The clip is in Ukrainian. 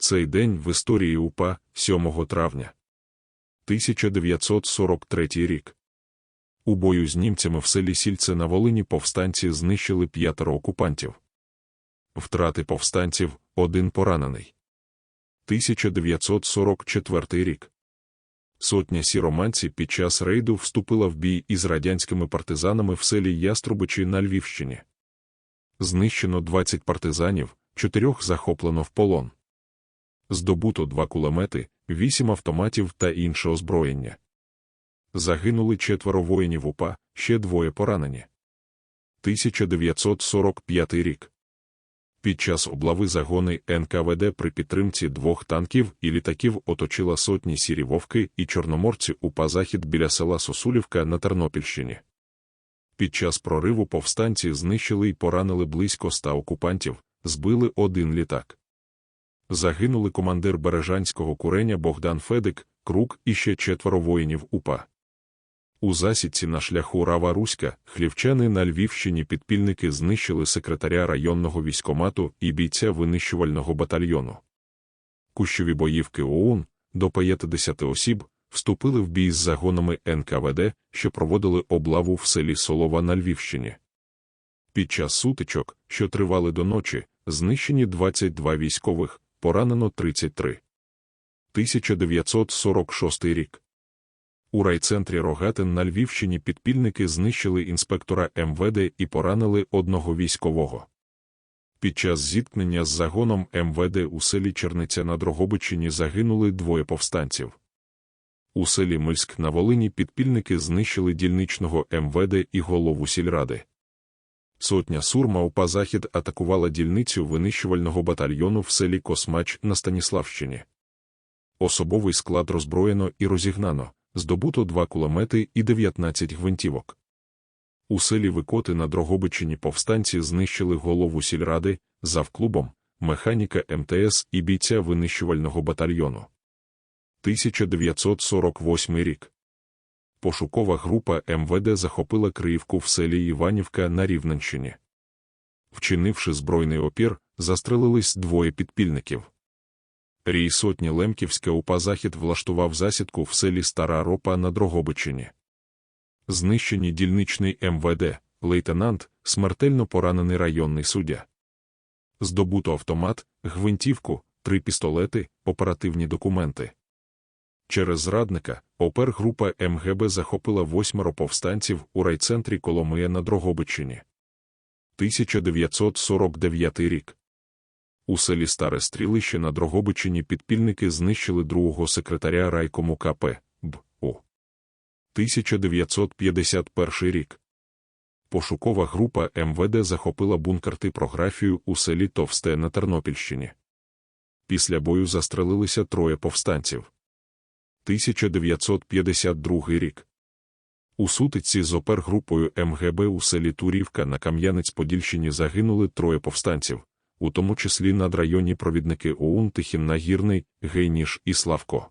Цей день в історії УПА 7 травня. 1943 рік. У бою з німцями в селі Сільце на Волині повстанці знищили п'ятеро окупантів. Втрати повстанців один поранений. 1944 рік. Сотня сіроманців під час рейду вступила в бій із радянськими партизанами в селі Яструбичі на Львівщині. Знищено 20 партизанів, чотирьох захоплено в полон. Здобуто два кулемети, вісім автоматів та інше озброєння. Загинули четверо воїнів УПА, ще двоє поранені. 1945 рік. Під час облави загони НКВД при підтримці двох танків і літаків оточила сотні сірі вовки і чорноморці УПА захід біля села Сосулівка на Тернопільщині. Під час прориву повстанці знищили й поранили близько ста окупантів, збили один літак. Загинули командир Бережанського куреня Богдан Федик, Крук і ще четверо воїнів УПА. У засідці на шляху Рава Руська хлівчани на Львівщині підпільники знищили секретаря районного військомату і бійця винищувального батальйону. Кущові боївки ОУН до 50 осіб вступили в бій з загонами НКВД, що проводили облаву в селі Солова на Львівщині. Під час сутичок, що тривали до ночі, знищені 22 військових, поранено 33. 1946 рік. У райцентрі Рогатин на Львівщині підпільники знищили інспектора МВД і поранили одного військового. Під час зіткнення з загоном МВД у селі Черниця на Дрогобичині загинули двоє повстанців. У селі Мильськ на Волині підпільники знищили дільничного МВД і голову сільради. Сотня сурма УПА Захід атакувала дільницю винищувального батальйону в селі Космач на Станіславщині. Особовий склад роззброєно і розігнано, здобуто два кулемети і 19 гвинтівок. У селі Викоти на Дрогобичині повстанці знищили голову сільради, завклубом, механіка МТС і бійця винищувального батальйону. 1948 рік. Пошукова група МВД захопила Криївку в селі Іванівка на Рівненщині. Вчинивши збройний опір, застрелились двоє підпільників. Рій сотні Лемківська УПА Захід влаштував засідку в селі Стара Ропа на Дрогобичині. Знищені дільничний МВД, лейтенант, смертельно поранений районний суддя. Здобуто автомат, гвинтівку, три пістолети, оперативні документи. Через зрадника опергрупа МГБ захопила восьмеро повстанців у райцентрі Коломия на Дрогобичині. 1949 рік. У селі Старе Стрілище на Дрогобичині підпільники знищили другого секретаря райкому КП БУ. 1951 рік. Пошукова група МВД захопила бункер типографію у селі Товсте на Тернопільщині. Після бою застрелилися троє повстанців. 1952 рік. У сутиці з опергрупою МГБ у селі Турівка на Кам'янець-Подільщині загинули троє повстанців, у тому числі надрайонні провідники ОУН Тихін Нагірний, Гейніш і Славко.